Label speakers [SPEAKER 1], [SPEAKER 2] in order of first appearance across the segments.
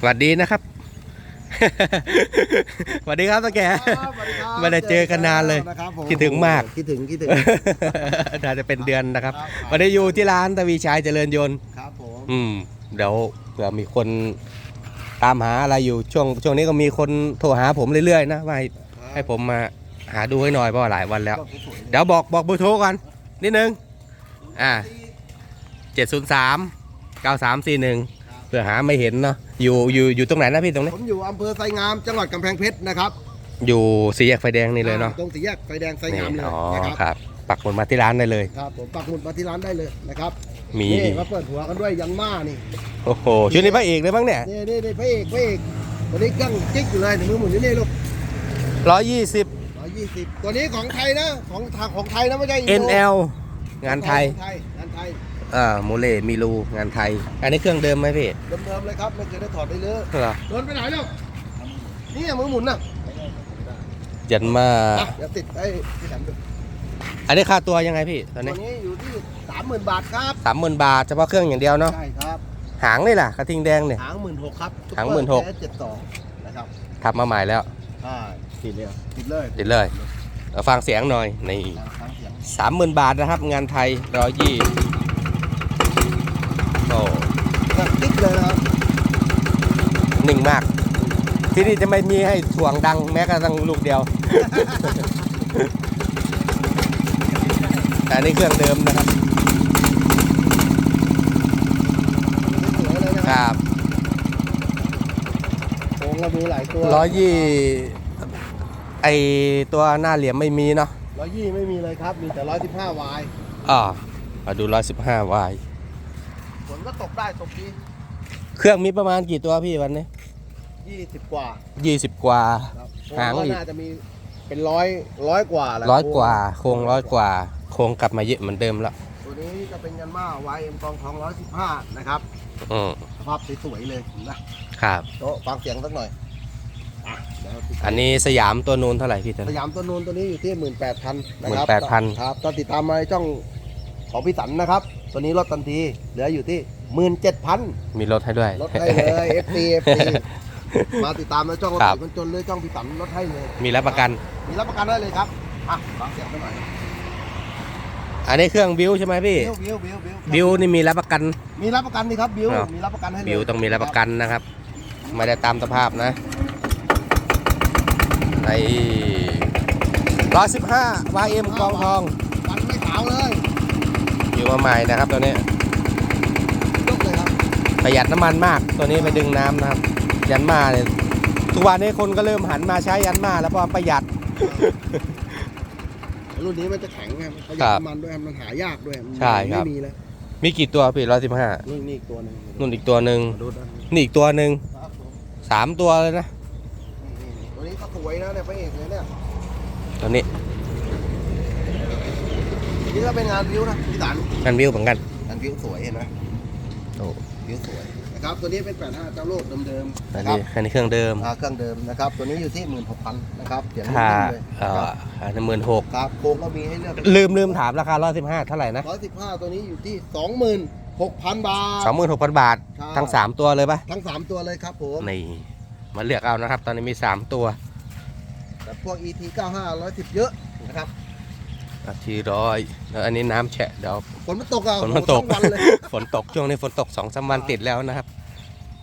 [SPEAKER 1] สวัสดีนะครับสวัสดีครับตาแก
[SPEAKER 2] ครับสวัสดีครับ
[SPEAKER 1] ไม่ได้เจอกันนานเลย
[SPEAKER 2] นะครับผม
[SPEAKER 1] คิดถึงมาก
[SPEAKER 2] คิดถึงคิดถึง
[SPEAKER 1] น่าจะเป็นเดือนนะครับ
[SPEAKER 2] ครับ
[SPEAKER 1] วันนี้อยู่ที่ร้านตวีชัยเจริญยนต์
[SPEAKER 2] ครับผม
[SPEAKER 1] อืม เดี๋ยวเผื่อมีคนตามหาอะไรอยู่ช่วงช่วงนี้ก็มีคนโทรหาผมเรื่อยๆนะว่าให้ให้ผมมาหาดูให้หน่อยเพราะว่าหลายวันแล้ว
[SPEAKER 2] ก็สวยๆ
[SPEAKER 1] เดี๋ยวบอกบอกเบอร์โทรก่อนนิดนึง อ่าเจ็ดศูนย์สามเก้าสามสี่หนึ่งเพื่อหาไม่เห็นเนาะ อยู่อยู่อยู่ตรงไหนนะพี่ตรงนี้
[SPEAKER 2] ผมอยู่อำเภอไซงามจังหวัดกำแพงเพชรนะครับ
[SPEAKER 1] อยู่สี่แยกไฟแดงนี่เลยเนาะ
[SPEAKER 2] ตรงสี่แยกไฟแดงไซ
[SPEAKER 1] นี่
[SPEAKER 2] งามเลย
[SPEAKER 1] อ๋อ
[SPEAKER 2] นะครับ
[SPEAKER 1] ครับปักหมุดมาที่ร้านได้เลย
[SPEAKER 2] ครับผมปักหมุดมาที่ร้านได้เลยนะครับ
[SPEAKER 1] มี
[SPEAKER 2] นี่มาเปิดหัวกันด้วยยันมานี่
[SPEAKER 1] โอ้โหชุดนี้พระเอกเลยบ้างเนี่ย
[SPEAKER 2] นี่นี่นี่พระเอกพระเอกตัวนี้เครื่องจิ๊กอยู่เลยมือหมุนอยู่นี่ลูก
[SPEAKER 1] ร้อยยี่สิบ
[SPEAKER 2] ร้อยยี่สิบตัวนี้ของไทยนะของทางของไทยนะไม่ใช่อินโด
[SPEAKER 1] NL งานไทย
[SPEAKER 2] ของงานไทย
[SPEAKER 1] อ่าโมเลมีรูงานไทย อันนี้เครื่องเดิมไหมพี่
[SPEAKER 2] เดิมๆเลยครับไม่เคยได้ถอดได้เลย
[SPEAKER 1] เหรอ
[SPEAKER 2] โดนไปไหนลูกนี่มือหมุนน่ะ
[SPEAKER 1] ยันมา
[SPEAKER 2] อะเดี๋ยวติดไอ้ที่แถมดู
[SPEAKER 1] อันนี้ค่าตัวยังไงพี่ตอน
[SPEAKER 2] ตัว
[SPEAKER 1] นี้
[SPEAKER 2] นี้อยู่ที่สามหมื่นบาทครับ
[SPEAKER 1] สามหมื่นบาทเฉพาะเครื่องอย่างเดียวเนาะ
[SPEAKER 2] ใช่ครับ
[SPEAKER 1] หางนี่ล่ะกระทิงแดงเนี่ย
[SPEAKER 2] หางหมื่นหกครับ
[SPEAKER 1] หาง16,000
[SPEAKER 2] เจ็ดสองนะครับ
[SPEAKER 1] ทำมาใหม่แล้ว
[SPEAKER 2] ใช่ติดเลยติดเลย
[SPEAKER 1] ติดเลยเอาฟังเสียงหน่อยนี่
[SPEAKER 2] ฟังเสียง
[SPEAKER 1] สามหมื่นบาทนะครับ งานไทยร้อยยี่โอ้
[SPEAKER 2] ติดเลยนะครับ
[SPEAKER 1] ห นึ่งมาก ที่นี่จะไม่มีให้ถ่วงดังแม้กระทั่งลูกเดียว แต่อันนี้เครื่องเดิมนะครับ
[SPEAKER 2] สวยเลยนะ
[SPEAKER 1] ค
[SPEAKER 2] ครับ
[SPEAKER 1] รับ
[SPEAKER 2] โค้งเราดูหลายตัว
[SPEAKER 1] ร้อยยี่ไอตัวหน้าเหลี่ยมไม่มีเนาะ
[SPEAKER 2] ร้อยยี่ไม่มีเลยครับ มีแต่ร้อยสิบห้าวาย
[SPEAKER 1] อ่ามาดูร้อยสิบห้าวาย
[SPEAKER 2] ฝนก็ตกได้ตกดี
[SPEAKER 1] เครื่องมีประมาณกี่ตัวพี่วันนี้
[SPEAKER 2] ยี่สิบกว่า
[SPEAKER 1] ยี่สิบกว่า
[SPEAKER 2] ครับ
[SPEAKER 1] หางอีก
[SPEAKER 2] น่าจะมีเป็นร้อยร้อยกว่าแหละ
[SPEAKER 1] ร้อยกว่า โครงร้อยกว่า โครงกลับมาเยอะเหมือนเดิมแล้ว
[SPEAKER 2] ตัวนี้จะเป็นยันมาไวเอ็มกองทองร้อยสิบห้านะครับ
[SPEAKER 1] อืม
[SPEAKER 2] สภาพสวยๆเลยนะครับ โต๊ะฟังเสียงสักหน่อยอะเดี๋ยวติด
[SPEAKER 1] อันนี้สยามตัวนูนเท่าไหร่พี่ตัว
[SPEAKER 2] ส
[SPEAKER 1] นี้
[SPEAKER 2] ยามตัวนูนตัวนี้อยู่ที่หมื่นแปดพันนะครับ
[SPEAKER 1] 18,000
[SPEAKER 2] ครับถ้าติดตามมาในช่องของพี่สันนะครับ ตัวนี้ลดทันที เหลืออยู่ที่หมื่นเจ็ดพัน
[SPEAKER 1] มีรถให้ด้วย
[SPEAKER 2] ลดให้เลย FC FC มาติดตามในช่องรถ
[SPEAKER 1] ครับ
[SPEAKER 2] ติดคนจนเลยช่องพี่สันลดให้เลย
[SPEAKER 1] มีรับประกัน
[SPEAKER 2] มีรับประกันได้เลยครับอะฟังเสียงสักหน่อย
[SPEAKER 1] อันนี้เครื่องบิวใช่ไหมพี่
[SPEAKER 2] บิวบิวบิวบิว
[SPEAKER 1] บิวนี่มีรับประกัน
[SPEAKER 2] มีรับประกันนี่ครับบิว
[SPEAKER 1] ครับ
[SPEAKER 2] มีรับประกันให้เลย
[SPEAKER 1] บิวต้องมีรับประกันนะครับไม่ได้ตามสภาพนะในร้อยสิบห้าวายเอ็มกองทอง
[SPEAKER 2] กันไม่ขาวเลย
[SPEAKER 1] อยู่มาใหม่นะครับตัวนี้
[SPEAKER 2] ยกเลยครับ
[SPEAKER 1] ประหยัดน้ำมันมากตัวนี้ไปดึงน้ำนะครับ ยันมาเนี่ยทุกวันนี้คนก็เริ่มหันมาใช้ยันมาแล้วเพราะประหยัด
[SPEAKER 2] รุ่นนี้มันจะแข็งไงมันประห
[SPEAKER 1] ค
[SPEAKER 2] ยั
[SPEAKER 1] รั
[SPEAKER 2] ด
[SPEAKER 1] บ
[SPEAKER 2] น้ำมันด้วยมันหายากด้วยมัน
[SPEAKER 1] ใช่ครับ
[SPEAKER 2] ไม่มีแล้ว
[SPEAKER 1] มีกี่ตัวพี่ร้อยสิบห้า
[SPEAKER 2] นี่นี่อีกตัวหนึง
[SPEAKER 1] นุ่นอีกตัวหนึ่ง
[SPEAKER 2] มาดูด้านนี้
[SPEAKER 1] นี่อีกตัวหนึ่ง
[SPEAKER 2] ครับผม
[SPEAKER 1] สามตัวเลยนะ
[SPEAKER 2] นี่นี่ตัวนี้ก็สวยนะเนี่ยพระเอกเลยเนี่ย
[SPEAKER 1] ตัวนี้
[SPEAKER 2] นี่ก็เป็นงานวิวนะพี่สัน
[SPEAKER 1] กันวิวเหมือนกัน
[SPEAKER 2] งานวิวสวยเห็นไหม
[SPEAKER 1] โอ้
[SPEAKER 2] วิวสวย นะครับตัวนี้เป็น 85เจ้าโลดเดิมๆ
[SPEAKER 1] อัน
[SPEAKER 2] นะครับ
[SPEAKER 1] นี้อันนี้เครื่องเดิม
[SPEAKER 2] อ่าเครื่องเดิมนะครับ ตัวนี้อยู่ที่ 16,000นะครับเสียงนุ่
[SPEAKER 1] ค่าม
[SPEAKER 2] ๆเลย
[SPEAKER 1] เอ่
[SPEAKER 2] นะครับ
[SPEAKER 1] ออันนี้หมื่นหก
[SPEAKER 2] ครับโครงก็มีให้เลือก
[SPEAKER 1] ลืมลืมถามราคาร้อยสิบห้าเท่าไหร่นะ
[SPEAKER 2] 115 ตัวนี้อยู่ที่ 26,000 บาท
[SPEAKER 1] สองหมื่นหกพันบาท
[SPEAKER 2] ใช่
[SPEAKER 1] ทั้งสามตัวเลยปะ
[SPEAKER 2] ทั้ง 3 ตัวเลยครับผม
[SPEAKER 1] นี่มาเลือกเอานะครับ ตอนนี้มีสามตัว
[SPEAKER 2] แต่พวก ET 95 110 เยอะนะครับ
[SPEAKER 1] ทีร้อยแล้วอันนี้น้ำแฉะเดี๋ยว
[SPEAKER 2] ฝนมันตกอะ
[SPEAKER 1] ฝนมันตก
[SPEAKER 2] โอ้โหทั้งวันเลย
[SPEAKER 1] ฝนตกช่วงนี้ฝนตกสองสามวันติดแล้วนะครับ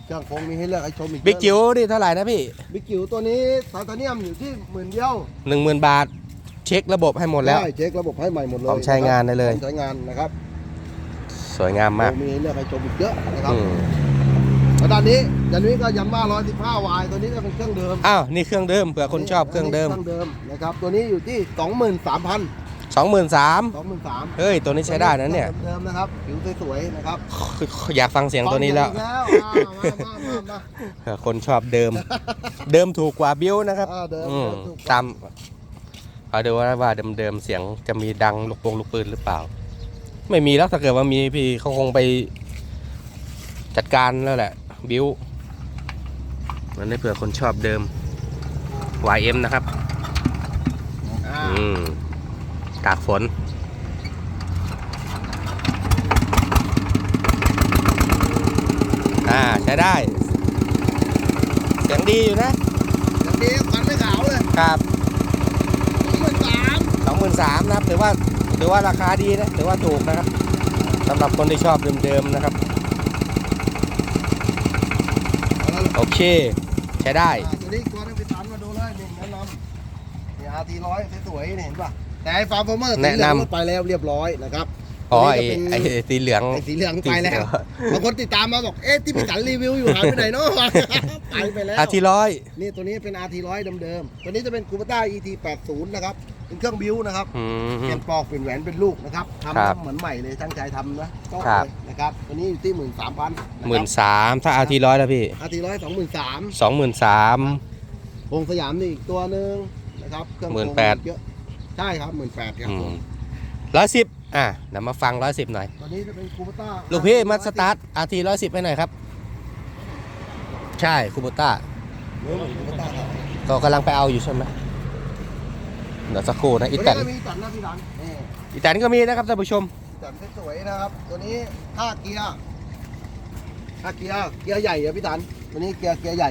[SPEAKER 2] เครื่องโครงมีให้เลือกให้ชมอีก
[SPEAKER 1] บิ๊กจิ๋วนี่เท่าไหร่นะพี่
[SPEAKER 2] บิ๊กจิ๋วตัวนี้ไทเทเนียมอยู่ที่หมื่นเดียว
[SPEAKER 1] หนึ่งหมื่นบาท เช็คระบบให้หมดแล้ว
[SPEAKER 2] ได้เช็คระบบให้ใหม่หมดเลย
[SPEAKER 1] พร้อมใช้งานได้เลย
[SPEAKER 2] พร้อมใช้งานนะครับ
[SPEAKER 1] สวยงามมาก
[SPEAKER 2] โอ้มีให้เลือกให้ชมอีกเยอะนะครับ
[SPEAKER 1] อืม
[SPEAKER 2] แล้วด้านนี้ด้านนี้ก็ยันมา115วายตัวนี้ก็เป็นเครื่องเดิม
[SPEAKER 1] อ้าวนี่เครื่องเดิมเผื่อคนชอบเครื่องเดิม
[SPEAKER 2] เครื่องเดิมนะครับตัวนี้อยู่ที่ 23,000
[SPEAKER 1] สองหมื่นสาม
[SPEAKER 2] 23,000
[SPEAKER 1] เฮ้ย ตัวนี้ใช้ได้นะเนี่ย
[SPEAKER 2] เดิมๆนะครับ ผิวสวยๆนะครับ
[SPEAKER 1] อยากฟังเสียงตัวนี้แล้ว
[SPEAKER 2] ฟังเสียงอีกแล้วอ่ามามามามา
[SPEAKER 1] เผื่อคนชอบเดิม เดิมถูกกว่าบิ้วนะครับ
[SPEAKER 2] อ่าเดิม
[SPEAKER 1] อืม
[SPEAKER 2] เดิมถูก
[SPEAKER 1] ตามเอาดูว่าว่าเดิมๆเสียงจะมีดังลูกโป่งลูกปืนหรือเปล่า ไม่มีแล้วถ้าเกิดว่ามีพี่เขาคงไปจัดการแล้วแหละ บิ้วมันนี้เผื่อคนชอบเดิม YM นะครับ
[SPEAKER 2] อ่า
[SPEAKER 1] อืม ตากฝน อ่า ใช้ได้ เสียงดีอยู่นะ
[SPEAKER 2] อย่างนี้ควันไม่ขาวเลย
[SPEAKER 1] ครับ
[SPEAKER 2] หมื่นสาม
[SPEAKER 1] สองหมื่นสามนะครับ ถือว่า ถือว่าราคาดีนะ ถือว่าถูกนะครับสำหรับคนที่ชอบเดิมๆนะครับ โอเค ใช้ได้
[SPEAKER 2] ตัวนี้ตัวนึงไปตันมาดูเลยนี่แนะนำนี่อาทีร้อยสวยๆนี่เห็นป่ะ แต่ไอ้ฟาร์มเฟอร์เมอร์สีเหลือง
[SPEAKER 1] แนะนำ
[SPEAKER 2] ไปแล้วเรียบร้อยนะครับ
[SPEAKER 1] อ๋อ
[SPEAKER 2] ตัว
[SPEAKER 1] ไอ
[SPEAKER 2] นี้จะเป็น
[SPEAKER 1] ไอสีเหลือง
[SPEAKER 2] ไอ้สีเหลืองไปแล้วบางคนติดตามมาบอกเอ๊ะที่พี่สันรีวิวอยู่หายไปไหนเนาะ ไปไปแล้ว
[SPEAKER 1] อาทีร้อย
[SPEAKER 2] นี่ตัวนี้เป็น RT ร้อยเดิมๆ ตัวนี้จะเป็นคูปต้า ET 80 นะครับ เป็นเครื่องบิวนะครับ
[SPEAKER 1] อื
[SPEAKER 2] เปลี่ย
[SPEAKER 1] ม
[SPEAKER 2] นปลอกเปลี่ยนแหวนเป็นลูกนะครับทำ
[SPEAKER 1] ครับ
[SPEAKER 2] เหมือนใหม่เลยตั้งใจทำนะต้อง
[SPEAKER 1] ครับ
[SPEAKER 2] เลยนะครับ ตัวนี้อยู่ที่หมื่นสามพัน
[SPEAKER 1] หมื่นสามถ้าอาทีร้อยแล้วพี่
[SPEAKER 2] อาทีร้อยสองหมื่นสาม
[SPEAKER 1] สองหมื่นสาม
[SPEAKER 2] วงสยามนี่อีกตัวหนึ่งนะครับเครื่อง
[SPEAKER 1] หมื่น
[SPEAKER 2] โกง
[SPEAKER 1] แปด
[SPEAKER 2] เยอะ ใช่ครับหมื่นแปดครับผม
[SPEAKER 1] ร้อยสิบอะเดี๋ยวมาฟังร้อยสิบหน่อย
[SPEAKER 2] ตัวนี้จะเป็นคูปต้า
[SPEAKER 1] ลูกพี่มาสตาร์ทอาทีร้อยสิบให้หน่อยครับ ใช่คูโบต้า
[SPEAKER 2] เนื้อเหมือนคูปต้าครับ
[SPEAKER 1] ก็กำลังไปเอาอยู่ใช่ไหมเดี๋ยวสักครู่นะ
[SPEAKER 2] ตั
[SPEAKER 1] อี
[SPEAKER 2] ว
[SPEAKER 1] แต
[SPEAKER 2] นี้
[SPEAKER 1] น
[SPEAKER 2] ก็มีตันนะพี่ดันนี่
[SPEAKER 1] อีแตนก็มีนะครับท่านผู้ชม
[SPEAKER 2] ตันสวยๆนะครับ ตัวนี้ห้าเกียร์ห้าเกียร์เกียร์ใหญ่อะพี่ตันตัวนี้เกียร์เกียร์ใหญ่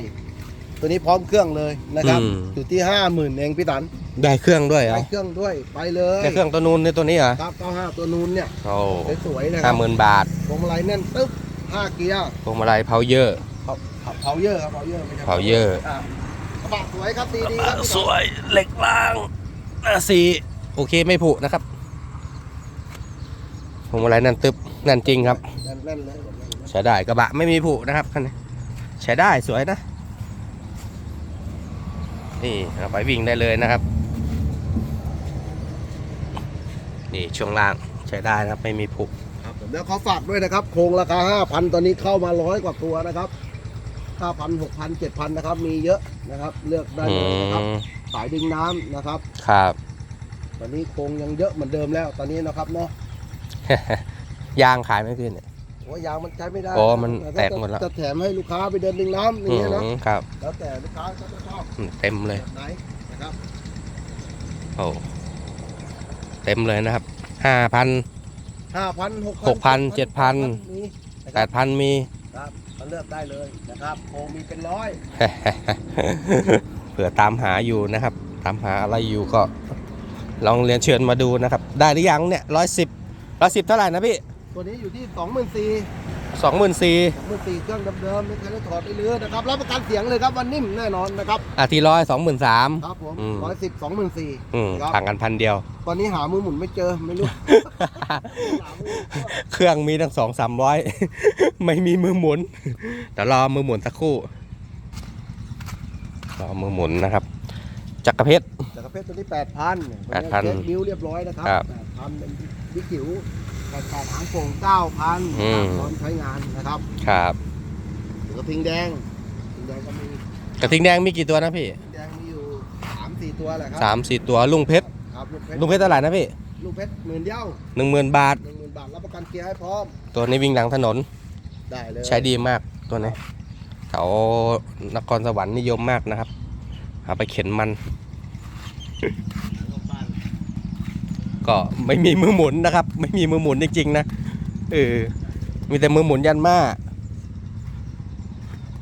[SPEAKER 2] ตัวนี้พร้อมเครื่องเลยนะครับ
[SPEAKER 1] อืม
[SPEAKER 2] อยู่ที่ห้าหมื่นเองพี่ตัน
[SPEAKER 1] ได้เครื่องด้วยเหรอ
[SPEAKER 2] ได้เครื่องด้วยไปเลย
[SPEAKER 1] ได้เครื่องตัวนูนในตัวนี้เหรอ
[SPEAKER 2] ครับ95ตัวนูนเนี่ย
[SPEAKER 1] โอ้
[SPEAKER 2] สวยๆนะค
[SPEAKER 1] ห้า
[SPEAKER 2] รับ
[SPEAKER 1] หมื่นบาท
[SPEAKER 2] พวงมาลัยแน่นตึ๊บ5เกียร์
[SPEAKER 1] พวงมาลัยเพาเยอร์
[SPEAKER 2] เผาเผาเยอะครับเผาเยอะไม่ใช่
[SPEAKER 1] เผาเยอะะ
[SPEAKER 2] กระบะสวยครับดีดีครับ
[SPEAKER 1] สวยเหล็กล่างสีโอเคไม่ผุนะครับพวงมาลัยนั่นตึบนั่นจริงครับ
[SPEAKER 2] แน่นแน่นเลยแน่นเลย
[SPEAKER 1] ใช้ได้กระบะไม่มีผุนะครับคันนี้ใช้ได้สวยนะนี่เราไปวิ่งได้เลยนะครับ นี่ช่วงล่างใช้ได้นะครับไม่มีผุ
[SPEAKER 2] ครับผมแล้วขอฝากด้วยนะครับ โครงราคา 5,000 ตอนนี้เข้ามาร้อยกว่าตัวนะครับ5,000 6,000 7,000 นะครับ มีเยอะนะครับ เลือกได้
[SPEAKER 1] อื
[SPEAKER 2] เลยนะครับ
[SPEAKER 1] ม
[SPEAKER 2] สายดึงน้ำนะครับ
[SPEAKER 1] ครับ
[SPEAKER 2] ตอนนี้โครงยังเยอะเหมือนเดิมแล้ว ตอนนี้นะครับเนาะ
[SPEAKER 1] ยางขายไม่ขึ้นเนี่ย
[SPEAKER 2] โอ้ยยางมันใช้ไม่ได้
[SPEAKER 1] โอ้มัน
[SPEAKER 2] ต่
[SPEAKER 1] แตกหมดแล้ว
[SPEAKER 2] จะแถมให้ลูกค้าไปเดินดึงน้ำอย่าง
[SPEAKER 1] อื
[SPEAKER 2] เงี้ยนะ
[SPEAKER 1] มครับ
[SPEAKER 2] แล้วแต่ลูกค้าเขาจะชอบ
[SPEAKER 1] อืมเต็มเลย
[SPEAKER 2] แบบไหนนะครับ
[SPEAKER 1] โอ้ เต็มเลยนะครับห้าพัน
[SPEAKER 2] ห้าพันหก
[SPEAKER 1] หกพันเจ็ดพัน
[SPEAKER 2] มีนะ
[SPEAKER 1] แป
[SPEAKER 2] ครับ
[SPEAKER 1] ดพันมี
[SPEAKER 2] ครับมาเลือกได้เลยนะครับโครงมีเป็นร้อย
[SPEAKER 1] เผื่อตามหาอยู่นะครับ ตามหาอะไรอยู่ก็ ลองเรียนเชิญมาดูนะครับ ได้หรือยังเนี่ยร้อยสิบร้อยสิบเท่าไหร่นะพี่
[SPEAKER 2] ตัวนี้อยู่ที่สองหมื่นสี่
[SPEAKER 1] สองหมื่นสี่
[SPEAKER 2] สองหมื่นสี่เครื่องเดิมๆไม่เคยได้ถอดได้เรือนะครับรับประกันเสียงเลยครับวันนิ่มแน่นอนนะครับ
[SPEAKER 1] อาทีร้อยสองหมื่นสาม
[SPEAKER 2] ครับผม
[SPEAKER 1] อืม
[SPEAKER 2] ร้อยสิบสองหมื่นสี่ครับ
[SPEAKER 1] ต่างกันพันเดียว
[SPEAKER 2] ตอนนี้หามือหมุนไม่เจอไม่รู้หามือหมุนเจอ
[SPEAKER 1] เครื่องมีตั้งสองสามร้อย ไม่มีมือหมุน เดี๋ยวรอมือหมุนสักครู่ รอมือหมุนนะครับ จักรเพชร
[SPEAKER 2] จักรเพชรตัวนี้แปดพัน
[SPEAKER 1] 8,000
[SPEAKER 2] นิ้วเรียบร้อยนะครับ
[SPEAKER 1] ครับ
[SPEAKER 2] แปดพันเป็นวิกิ๋วแปดแปดหางโป่งเก้าพัน
[SPEAKER 1] อืม
[SPEAKER 2] ตอนใช้งานนะครับ
[SPEAKER 1] ครับ
[SPEAKER 2] กระทิงแดงกระทิงแดงก็มี
[SPEAKER 1] กระทิงแดงมีกี่ตัวนะพี่
[SPEAKER 2] กระทิงแดงมีอยู่สามสี่ตัวแหละครั
[SPEAKER 1] สามสี่ตัวลุงเพชร
[SPEAKER 2] ครับลูกเพชร
[SPEAKER 1] ลุงเพชรเท่าไหร่นะพี่
[SPEAKER 2] ลูกเพชรหมื่นเดียว
[SPEAKER 1] หนึ่งหมื่นบาท
[SPEAKER 2] หนึ่งหมื่นบาทรับประกันเกียร์ให้พร้อม
[SPEAKER 1] ตัวนี้วิ่งหลังถนน
[SPEAKER 2] ได้เลย
[SPEAKER 1] ใช้ดีมากตัวนี้แถวนครสวรรค์นิยมมากนะครับเอาไปเข็นมัน ก็ไม่มีมือหมุนนะครับ ไม่มีมือหมุนจริงๆนะเออมีแต่มือหมุนยันมา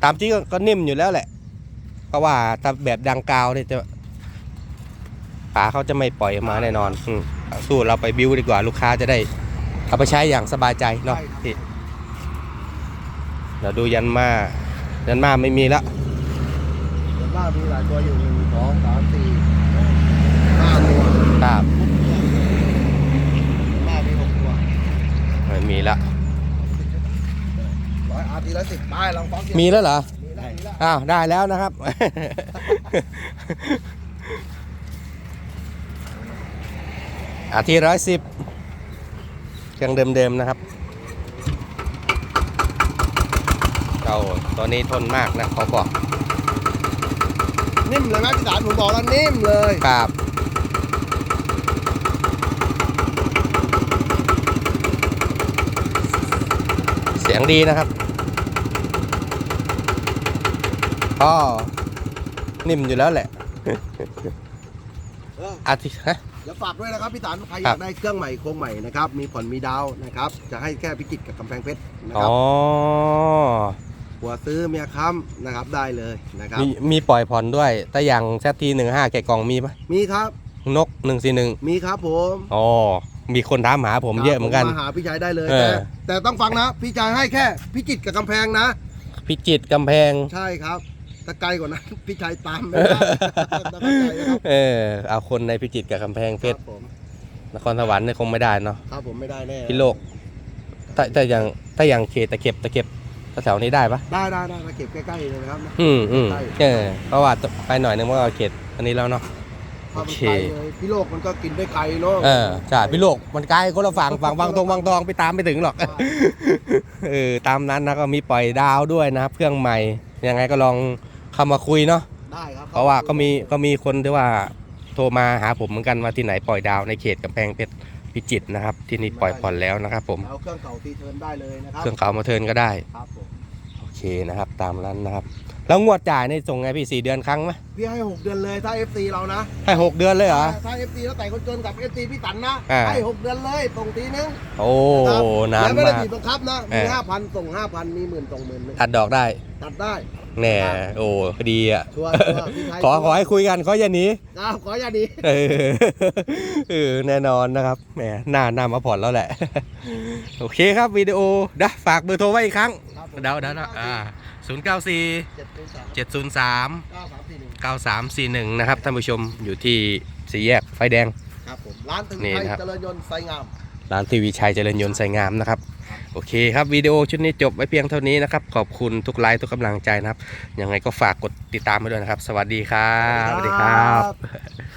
[SPEAKER 1] ตามที่ก็ก็นิ่มอยู่แล้วแหละ เพราะว่าถ้าแบบดังกาวเนี่ยจะป๋าเขาจะไม่ปล่อยมาแน่นอนอืมสู้เราไปบิวดีกว่าลูกค้าจะได้เอาไปใช้อย่างสบายใจเนาะพี่เดี๋ยวดูยันมายันมาไม่มีแล้ว
[SPEAKER 2] เดี๋ยวว่ามีหลายตัวอยู่หนึ่งสองสามสี่ห้า ตัว
[SPEAKER 1] ครับ
[SPEAKER 2] ว่ามีหกตัว
[SPEAKER 1] ไม่มีแล้ว
[SPEAKER 2] ร้อยอาทีละสิบป้ายลองฟังเสียง
[SPEAKER 1] มีแล้วเหรอ
[SPEAKER 2] มีแล้วมีแล้ว
[SPEAKER 1] อ้าว ได้แล้วนะครับ อาทีร้อยสิบเครื่องเดิมๆนะครับเจ้าตัวนี้ทนมากนะเขาบอก
[SPEAKER 2] นิ่มเลยไหมพี่สารผมบอกแล้วนิ่มเลย
[SPEAKER 1] ครับเสียง ดีนะครับก็นิ่มอยู่แล้วแหละ
[SPEAKER 2] เออ
[SPEAKER 1] อาทิฮะ
[SPEAKER 2] เดี๋ยวฝากด้วยนะครับพี่สารใครอ
[SPEAKER 1] ครั
[SPEAKER 2] ยา
[SPEAKER 1] บ
[SPEAKER 2] กได้เครื่องใหม่โครงใหม่นะครับมีผ่อนมีดาวนะครับจะให้แค่พิจิตรกับกำแพงเพชรนะค
[SPEAKER 1] อ๋
[SPEAKER 2] รับ
[SPEAKER 1] อ
[SPEAKER 2] ผัวซื้อเมียค้ำนะครับได้เลยนะครับ
[SPEAKER 1] มีมีปล่อยผ่อนด้วยแต่อย่างแซทีหนึ่งห้าแกะกล่องมีปะ
[SPEAKER 2] มีครับ
[SPEAKER 1] นกหนึ่งสี่หนึ่ง
[SPEAKER 2] มีครับผม
[SPEAKER 1] อ๋อ มีคนถามหาผมเยอะเหมือนกัน
[SPEAKER 2] มาหาพี่ชายได้เลย
[SPEAKER 1] เออ
[SPEAKER 2] แต่แต่ต้องฟังนะพี่ชายให้แค่พิจิตรกับกำแพงนะ
[SPEAKER 1] พิจิตรกำแพง
[SPEAKER 2] ใช่ครับถ้าไกลกว่านั้น พี่ชายตามไม่ได้ต้องเข้าใจนะครับ
[SPEAKER 1] เออเอาคนในพิจิตรกับกำแพงเพชร
[SPEAKER 2] ครับผม
[SPEAKER 1] นครสวรรค์เนี่ยคงไม่ได้เนาะ
[SPEAKER 2] ครับผมไม่ได้แน่
[SPEAKER 1] พิโลกถ้าถ้าอย่างถ้าอย่างเขตตะเข็บตะเข็บแถวๆนี้ได้ปะ
[SPEAKER 2] ได้ได้ได้มาเก็บใกล้ๆเลยนะครับ
[SPEAKER 1] อืมอืม
[SPEAKER 2] ใช่
[SPEAKER 1] เออเพราะว่าไปหน่อยนึงว่าเขตอันนี้แล้วเนาะ
[SPEAKER 2] ถ้ามัน
[SPEAKER 1] โอเค
[SPEAKER 2] ไกลเลยพี่โลกมันก็กินได้ไกลเนาะ
[SPEAKER 1] เออใช่พี่โลกมันไกลคนละฝั่งฝั่งบางตรงบางตองไปตามไม่ถึงหรอก เออตามนั้นนะก็มีปล่อยดาวด้วยนะครับ เครื่องใหม่ยังไงก็ลองเข้ามาคุยเนาะ
[SPEAKER 2] ได้ครับ
[SPEAKER 1] เพราะว่าก็มีก็มีคนที่ว่าโทรมาหาผมเหมือนกันว่าที่ไหนปล่อยดาวในเขตกำแพงเพชรพิจิตรนะครับ ที่นี่ปล่อยผ่อนแล้วนะครับ ผม
[SPEAKER 2] เอาเครื่องเก่าตีเทิร์นได้เลยนะครั
[SPEAKER 1] เครื่องเก่ามาเทิร์นก็ได้
[SPEAKER 2] ครับผม
[SPEAKER 1] โอเคนะครับ ตามนั้นนะครับ แล้วงวดจ่ายในส่งไงพี่สี่เดือนครั้งไหม
[SPEAKER 2] พี่ให้หกเดือนเลยถ้า FC เรานะ
[SPEAKER 1] ให้หกเดือนเลยเหรอ
[SPEAKER 2] ถ้า FC แล้วแต่คนจนกับ FC พี่ตันนะ
[SPEAKER 1] อ่า
[SPEAKER 2] ให้หกเดือนเลยส่งทีนึง
[SPEAKER 1] โอ้
[SPEAKER 2] ครับ
[SPEAKER 1] นาน
[SPEAKER 2] แล้วไม่ได้
[SPEAKER 1] มาก
[SPEAKER 2] บีบบังคับนะ
[SPEAKER 1] เอ
[SPEAKER 2] มี
[SPEAKER 1] อ
[SPEAKER 2] ห้าพันส่งห้าพันมีหมื่นส่งหมื่นหนึ่ง
[SPEAKER 1] ตัดดอกได้
[SPEAKER 2] ตัดได้
[SPEAKER 1] แน่โอ้ดีอะ
[SPEAKER 2] ชัวร์ชัวร์พี่ไทย
[SPEAKER 1] ขอขอให้คุยกันขออย่าหนี
[SPEAKER 2] ครับขออย่าดี
[SPEAKER 1] เออเออแน่นอนนะครับแหมหน้าหน้ามาผ่อนแล้วแหละ โอเคครับวิดีโอเดะฝากเบอร์โทรไว้อีกครั้ง
[SPEAKER 2] ครับผม
[SPEAKER 1] เดาเดาเดาอ่าศูนย์เก้าสี่
[SPEAKER 2] เจ็ดศูนย์สาม
[SPEAKER 1] เจ็ดศูนย์สาม
[SPEAKER 2] เก้าสามสี่หนึ่ง
[SPEAKER 1] 9341 นะครับท่านผู้ชมอยู่ที่สี่แยกไฟแดง
[SPEAKER 2] ครับผมร้านถึง
[SPEAKER 1] นี่
[SPEAKER 2] ไทย
[SPEAKER 1] นะครับ
[SPEAKER 2] เจริญยนต์ไซงาม
[SPEAKER 1] ร้านทีวีชัยเจริญยนต์ไสงามนะครับ โอเคครับวิดีโอชุดนี้จบไว้เพียงเท่านี้นะครับ ขอบคุณทุกไลค์ทุกกำลังใจนะครับ ยังไงก็ฝากกดติดตามไปด้วยนะครับ สวัสดีครับ
[SPEAKER 2] สวัสดีครับ